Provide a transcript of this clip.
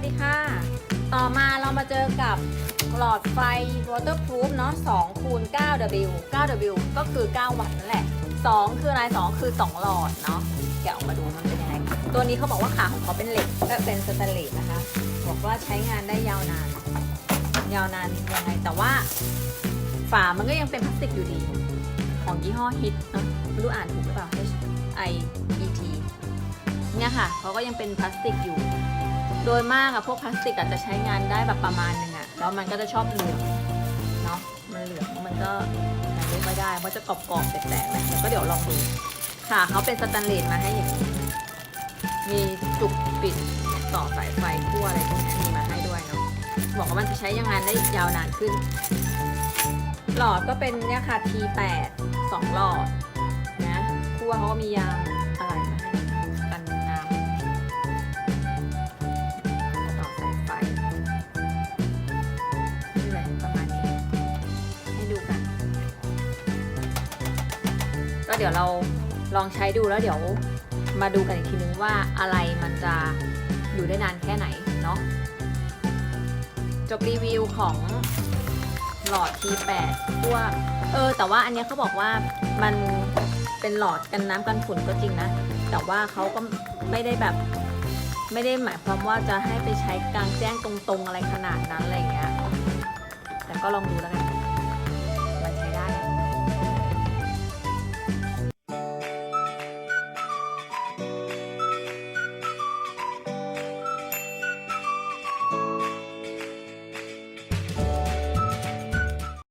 วัสดีค่ะ ต่อมาเรามาเจอกับหลอดไฟ waterproof เนาะ2คูณ 9W 9W ก็คือ 9 วัตต์นั่นแหละ 2 คืออะไร 2 คือ 2 หลอดเนาะแกะออกมาดูมันเป็นยังไง ตัวนี้เขาบอกว่าขาของเขาเป็นเหล็กและเป็นสแตนเลสนะคะ บอกว่าใช้งานได้ยาวนาน ยาวนานยังไง แต่ว่า ฝามันก็ยังเป็นพลาสติกอยู่ดี ของยี่ห้อฮิตเนาะไม่รู้อ่านถูกหรือเปล่า H I E T เนี่ยค่ะเขาก็ยังเป็นพลาสติกอยู่ โดยมากอะพวกพลาสติกอาจจะใช้งานได้แบบประมาณหนึงอะแล้วมันก็จะชอบเหลืองเนาะมันเหลืองมันก็ใช้ไม่ได้เพราะจะกรอบๆแตกๆนะแต่ก็เดี๋ยวลองดูค่ะเขาเป็นสแตนเลสมาให้อย่างนี้มีจุกปิดต่อสายไฟขั้วอะไรพวกนี้มีมาให้ด้วยเนาะบอกว่ามันจะใช้ยังงานได้ยาวนานขึ้น หลอดก็เป็นเนี่ยค่ะ T8 สองหลอดนะขั้วเขาก็มียางอะไรมาให้ ก็เดี๋ยวเราลองใช้ดูแล้วเดี๋ยวมาดูกันอีกทีนึงว่าอะไรมันจะอยู่ได้นานแค่ไหนเนาะจบรีวิวของหลอด T8 พวกเออ แต่ว่าอันเนี้ยเขาบอกว่ามันเป็นหลอดกันน้ำกันฝุ่นก็จริงนะ แต่ว่าเขาก็ไม่ได้แบบ ไม่ได้หมายความว่าจะให้ไปใช้กลางแจ้งตรงๆอะไรขนาดนั้นอะไรอย่างเงี้ยแต่ก็ลองดูแล้วกัน